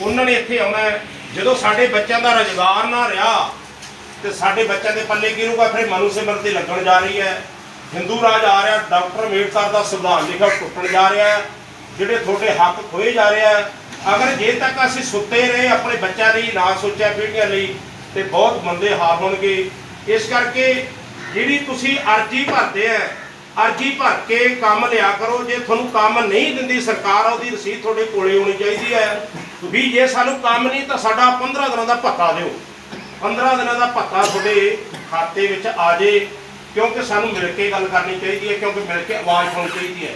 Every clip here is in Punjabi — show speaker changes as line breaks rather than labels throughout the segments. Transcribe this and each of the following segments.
ਉਹਨਾਂ ਨੇ ਇੱਥੇ ਆਉਣਾ ਜਦੋਂ ਸਾਡੇ ਬੱਚਿਆਂ ਦਾ ਰੁਜ਼ਗਾਰ ਨਾ ਰਿਹਾ, ਤੇ ਸਾਡੇ ਬੱਚਿਆਂ ਦੇ ਪੱਲੇ ਕੀ ਰਹੂਗਾ? ਫਿਰ ਮਨੂ ਸਿਮਰਤੀ ਲੱਗਣ ਜਾ ਰਹੀ ਹੈ। ਹਿੰਦੂ ਰਾਜ ਆ ਰਿਹਾ, ਡਾਕਟਰ ਅੰਬੇਡਕਰ ਦਾ ਸੰਵਿਧਾਨ ਲਿਖਿਆ, ਟੁੱਟਣ ਜਾ ਰਿਹਾ ਜਿਹੜੇ ਤੁਹਾਡੇ ਹੱਕ ਖੋਏ ਜਾ ਰਿਹਾ ਅਗਰ ਜੇ ਤੱਕ ਅਸੀਂ ਸੁੱਤੇ ਰਹੇ, ਆਪਣੇ ਬੱਚਿਆਂ ਲਈ ਨਾ ਸੋਚਿਆ ਪੀੜ੍ਹੀਆਂ ਲਈ, ਤੇ ਬਹੁਤ ਮੰਦੇ ਹਾਲ ਹੋਣਗੇ। ਇਸ ਕਰਕੇ ਜਿਹੜੀ ਤੁਸੀਂ ਅਰਜੀ ਭਰਦੇ ਆ ਅਰਜੀ ਭਰ ਕੇ ਕੰਮ ਲਿਆ ਕਰੋ। ਜੇ ਤੁਹਾਨੂੰ ਕੰਮ ਨਹੀਂ ਦਿੰਦੀ ਸਰਕਾਰ, ਉਹਦੀ ਰਸੀਦ ਤੁਹਾਡੇ ਕੋਲੇ ਹੋਣੀ ਚਾਹੀਦੀ ਹੈ। ਵੀ ਜੇ ਸਾਨੂੰ ਕੰਮ ਨਹੀਂ ਤਾਂ ਸਾਡਾ 15 ਦਿਨਾਂ ਦਾ ਭੱਤਾ ਦਿਓ। 15 ਦਿਨਾਂ ਦਾ ਭੱਤਾ ਤੁਹਾਡੇ ਖਾਤੇ ਵਿੱਚ ਆ ਜੇ, ਕਿਉਂਕਿ ਸਾਨੂੰ ਮਿਲ ਕੇ ਗੱਲ ਕਰਨੀ ਚਾਹੀਦੀ ਹੈ, ਕਿਉਂਕਿ ਮਿਲ ਕੇ ਆਵਾਜ਼ ਹੋਣੀ ਚਾਹੀਦੀ ਹੈ।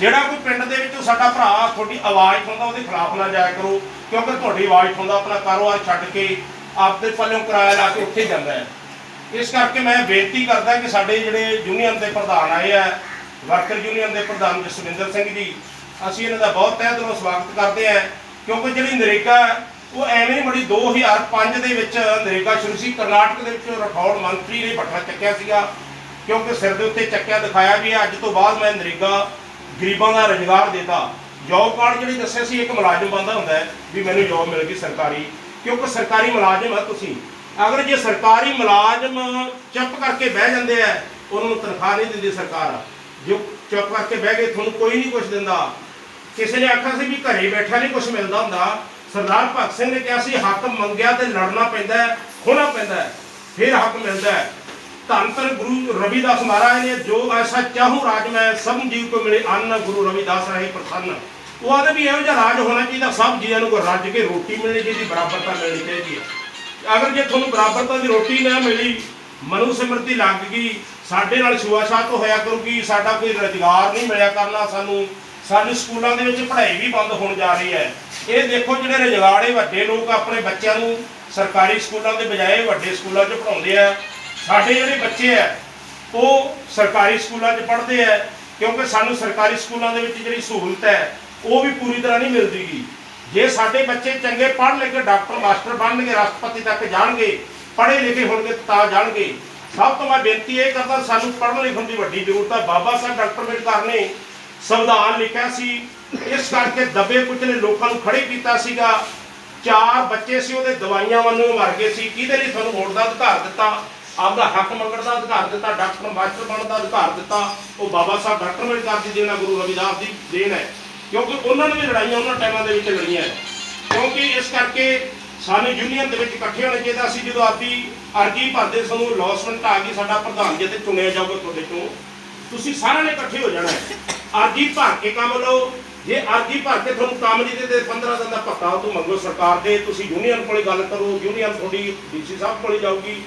ਜਿਹੜਾ ਕੋਈ ਪਿੰਡ ਦੇ ਵਿੱਚੋਂ ਸਾਡਾ ਭਰਾ ਤੁਹਾਡੀ ਆਵਾਜ਼ ਸੁਣਦਾ ਉਹਦੇ ਖਿਲਾਫ ਨਾ ਜਾਇਆ ਕਰੋ, ਕਿਉਂਕਿ ਤੁਹਾਡੀ ਆਵਾਜ਼ ਸੁਣਦਾ ਆਪਣਾ ਕਾਰੋਬਾਰ ਛੱਡ ਕੇ ਆਪਦੇ ਪੱਲਿਓਂ ਕਿਰਾਇਆ ਲਾ ਕੇ ਉੱਥੇ ਜਾਂਦਾ ਹੈ। ਇਸ ਕਰਕੇ ਮੈਂ ਬੇਨਤੀ ਕਰਦਾ ਕਿ ਸਾਡੇ ਜਿਹੜੇ ਯੂਨੀਅਨ ਦੇ ਪ੍ਰਧਾਨ ਆਏ ਆ, ਵਰਕਰ ਯੂਨੀਅਨ ਦੇ ਪ੍ਰਧਾਨ ਜਸਵਿੰਦਰ ਸਿੰਘ ਜੀ, ਅਸੀਂ ਇਹਨਾਂ ਦਾ ਬਹੁਤ ਤਹਿ ਦਿਲੋਂ ਸਵਾਗਤ ਕਰਦੇ ਆ ਕਿਉਂਕਿ ਜਿਹੜੀ ਨਰੇਗਾ ਹੈ, ਉਹ ਐਵੇਂ ਨਹੀਂ ਬੜੀ 2005 ਦੇ ਵਿੱਚ ਨਰੇਗਾ ਸ਼ੁਰੂ ਸੀ। ਕਰਨਾਟਕ ਦੇ ਵਿੱਚ ਰਖੌੜ ਮੰਤਰੀ ਨੇ ਬੱਠਾ ਚੱਕਿਆ ਸੀਗਾ। ਕਿਉਂਕਿ ਸਿਰ ਦੇ ਉੱਤੇ ਚੱਕਿਆ ਦਿਖਾਇਆ ਵੀ ਅੱਜ ਤੋਂ ਬਾਅਦ ਮੈਂ ਨਰੇਗਾ ਗਰੀਬਾਂ ਦਾ ਰੁਜ਼ਗਾਰ ਦੇਤਾ। ਜੌਬ ਕਾਰਡ ਜਿਹੜੀ ਦੱਸਿਆ ਸੀ ਇੱਕ ਮੁਲਾਜ਼ਮ ਬੰਦਾ ਹੁੰਦਾ ਵੀ ਮੈਨੂੰ ਜੌਬ ਮਿਲ ਗਈ ਸਰਕਾਰੀ। ਕਿਉਂਕਿ ਸਰਕਾਰੀ ਮੁਲਾਜ਼ਮ ਹੈ ਤੁਸੀਂ। ਅਗਰ ਜੇ ਸਰਕਾਰੀ ਮੁਲਾਜ਼ਮ ਚੁੱਪ ਕਰਕੇ ਬਹਿ ਜਾਂਦੇ ਆ ਉਹਨਾਂ ਨੂੰ ਤਨਖਾਹ ਨਹੀਂ ਦਿੰਦੀ ਸਰਕਾਰ। ਜੋ ਚੁੱਪ ਕਰਕੇ ਬਹਿ ਗਏ ਤੁਹਾਨੂੰ ਕੋਈ ਨਹੀਂ ਕੁਝ ਦਿੰਦਾ। ਕਿਸੇ ਨੇ ਆਖਿਆ ਸੀ ਵੀ ਘਰੇ ਬੈਠਾ ਨਹੀਂ ਕੁਝ ਮਿਲਦਾ ਹੁੰਦਾ। ਸਰਦਾਰ ਭਗਤ ਸਿੰਘ ਨੇ ਕਿਹਾ ਸੀ, ਹੱਕ ਮੰਗਿਆ ਤੇ ਲੜਨਾ ਪੈਂਦਾ ਹੈ ਖੋਣਾ ਪੈਂਦਾ ਹੈ, ਫਿਰ ਹੱਕ ਮਿਲਦਾ ਹੈ। ਧੰਨ ਧੰਨ ਗੁਰੂ ਰਵਿਦਾਸ ਮਹਾਰਾਜ ਨੇ, ਜੋ ਐਸਾ ਚਾਹੂ ਰਾਜ ਮੈਂ, ਸਭ ਜੀਵ ਕੋ ਮਿਲੇ ਅੰਨ, ਗੁਰੂ ਰਵਿਦਾਸ ਰਹੇ ਪ੍ਰਸੰਨ। ਉਹ ਆਦੇ ਵੀ ਇਹੋ ਜਿਹਾ ਰਾਜ ਹੋਣਾ ਚਾਹੀਦਾ, ਸਭ ਜੀਵਾਂ ਨੂੰ ਕੋਈ ਰੱਜ ਕੇ ਰੋਟੀ ਮਿਲਣੀ ਚਾਹੀਦੀ, ਬਰਾਬਰਤਾ ਮਿਲਣੀ ਚਾਹੀਦੀ ਹੈ। ਅਗਰ ਜੇ ਤੁਹਾਨੂੰ ਬਰਾਬਰਤਾ ਦੀ ਰੋਟੀ ਨਾ ਮਿਲੀ, ਮਨੂ ਸਿਮਰਤੀ ਲੱਗ ਗਈ, ਸਾਡੇ ਨਾਲ ਛੁਆਛਾਤ ਹੋਇਆ ਕਰੂਗੀ, ਸਾਡਾ ਕੋਈ ਰੁਜ਼ਗਾਰ ਨਹੀਂ ਮਿਲਿਆ ਕਰਨਾ ਸਾਨੂੰ ਸਾਨੂੰ ਸਕੂਲਾਂ ਦੇ ਵਿੱਚ ਪੜ੍ਹਾਈ ਵੀ ਬੰਦ ਹੋਣ ਜਾ ਰਹੀ ਹੈ। ਇਹ ਦੇਖੋ ਜਿਹੜੇ ਰੁਜ਼ਗਾਰੇ ਵੱਡੇ ਲੋਕ ਆਪਣੇ ਬੱਚਿਆਂ ਨੂੰ ਸਰਕਾਰੀ ਸਕੂਲਾਂ ਦੇ ਬਜਾਏ ਵੱਡੇ ਸਕੂਲਾਂ 'ਚ ਪੜ੍ਹਾਉਂਦੇ ਆ। ਸਾਡੇ ਜਿਹੜੇ ਬੱਚੇ ਆ, ਉਹ ਸਰਕਾਰੀ ਸਕੂਲਾਂ 'ਚ ਪੜ੍ਹਦੇ ਆ ਕਿਉਂਕਿ ਸਾਨੂੰ ਸਰਕਾਰੀ ਸਕੂਲਾਂ ਦੇ ਵਿੱਚ ਜਿਹੜੀ ਸਹੂਲਤ ਹੈ, ਉਹ ਵੀ ਪੂਰੀ ਤਰ੍ਹਾਂ ਨਹੀਂ ਮਿਲਦੀਗੀ। ਜੇ ਸਾਡੇ ਬੱਚੇ ਚੰਗੇ ਪੜ੍ਹ ਲਿਖ ਕੇ ਡਾਕਟਰ, ਮਾਸਟਰ ਬਣਨਗੇ, ਰਾਸ਼ਟਰਪਤੀ ਤੱਕ ਜਾਣਗੇ, ਪੜ੍ਹੇ ਲਿਖੇ ਹੋਣਗੇ ਤਾਂ ਜਾਣਗੇ। ਸਭ ਤੋਂ ਮੈਂ ਬੇਨਤੀ ਇਹ ਕਰਦਾ, ਸਾਨੂੰ ਪੜ੍ਹਨ ਲਿਖਣ ਦੀ ਵੱਡੀ ਜ਼ਰੂਰਤ ਹੈ। ਬਾਬਾ ਸਾਹਿਬ, ਡਾਕਟਰ ਅੰਬੇਡਕਰ ਨੇ ਸੰਵਿਧਾਨ ਲਿਖਿਆ ਸੀ। ਇਸ ਕਰਕੇ ਦਬੇ ਕੁਚਲੇ ਲੋਕਾਂ ਨੂੰ ਖੜੇ ਕੀਤਾ ਸੀਗਾ। ਚਾਰ ਬੱਚੇ ਸੀ, ਉਹਦੇ ਦਵਾਈਆਂ ਵੱਲੋਂ ਮਰ ਗਏ ਸੀ। ਕਿਹਦੇ ਲਈ ਤੁਹਾਨੂੰ ਵੋਟ ਦਾ ਅਧਿਕਾਰ ਦਿੱਤਾ? ਆਪਦਾ ਹੱਕ ਮੰਗਣ ਦਾ ਅਧਿਕਾਰ ਦਿੱਤਾ, ਡਾਕਟਰ ਮਾਸਟਰ ਬਣਨ ਦਾ ਅਧਿਕਾਰ ਦਿੱਤਾ। ਉਹ ਬਾਬਾ ਸਾਹਿਬ ਡਾਕਟਰ ਅੰਬੇਡਕਰ ਦੀ ਦੇਣ ਗੁਰੂ ਰਵਿਦਾਸ ਦੀ ਦੇਣ ਹੈ। ਕਿਉਂਕਿ ਉਹਨਾਂ ਨੇ ਵੀ ਲੜਾਈਆਂ ਉਹਨਾਂ ਟਾਈਮਾਂ ਦੇ ਵਿੱਚ ਲੜੀਆਂ ਹੈ। ਕਿਉਂਕਿ ਇਸ ਕਰਕੇ ਸਾਨੂੰ ਯੂਨੀਅਨ ਦੇ ਵਿੱਚ ਇਕੱਠੇ ਹੋਣਾ ਚਾਹੀਦਾ ਸੀ। ਜਦੋਂ ਆਪਦੀ ਅਰਜੀ ਭਰਦੇ ਸਾਨੂੰ ਲੌਸਮੈਂਟ ਆ ਗਈ, ਸਾਡਾ ਪ੍ਰਧਾਨ ਜੀ ਤੇ ਚੁਣਿਆ ਜਾਊਗਾ ਤੁਹਾਡੇ ਚੋਂ। ਤੁਸੀਂ ਸਾਰਿਆਂ ਨੇ ਇਕੱਠੇ ਹੋ ਜਾਣਾ ਹੈ। ਅਰਜੀ ਭਰ ਕੇ ਕੰਮ ਲਓ। ਜੇ ਅਰਜੀ ਭਰ ਕੇ ਤੁਹਾਨੂੰ ਕੰਮ ਨਹੀਂ ਦਿੱਤੇ 15 ਦਿਨ ਦਾ ਭੱਤਾ ਉਹ ਤੋਂ ਮੰਗੋ ਸਰਕਾਰ ਦੇ। ਤੁਸੀਂ ਯੂਨੀਅਨ ਕੋਲੇ ਗੱਲ ਕਰੋ ਯੂਨੀਅਨ ਤੁਹਾਡੀ ਡੀਸੀ ਸਾਹਿਬ ਕੋਲੇ ਜਾਊਗੀ।